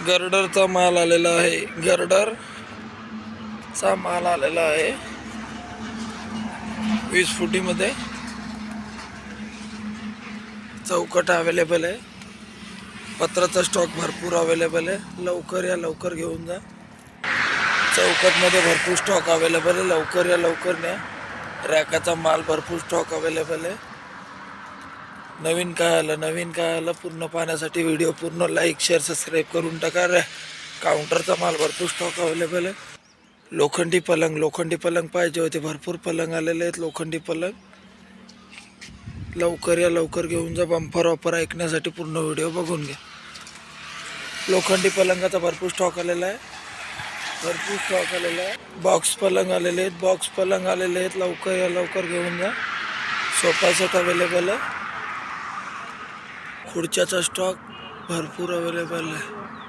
गर्डरचा माल आलेला आहे. गर्डरचा माल आलेला आहे. वीस फुटीमध्ये. चौकट अवेलेबल आहे. पत्राचा स्टॉक भरपूर अवेलेबल आहे. लवकर या लवकर घेऊन जा. चौकटमध्ये भरपूर स्टॉक अवेलेबल आहे. लवकर या लवकर न्या. रॅकाचा माल भरपूर स्टॉक अवेलेबल आहे. नवीन काय आलं नवीन काय आलं पूर्ण पाहण्यासाठी व्हिडिओ पूर्ण लाईक शेअर सबस्क्राईब करून टाका. रे काउंटरचा माल भरपूर स्टॉक अवेलेबल आहे. लोखंडी पलंग लोखंडी पलंग पाहिजे होते. भरपूर पलंग आलेले आहेत लोखंडी पलंग. लवकर या लवकर घेऊन जा. बंपर ऑफर ऐकण्यासाठी पूर्ण व्हिडिओ बघून घ्या. लोखंडी पलंगाचा भरपूर स्टॉक आलेला आहे. भरपूर स्टॉक आलेला आहे. बॉक्स पलंग आलेले आहेत. बॉक्स पलंग आलेले आहेत. लवकर या लवकर घेऊन जा. सोफा सेट अवेलेबल आहे. खुर्च्याचा स्टॉक भरपूर अवेलेबल आहे.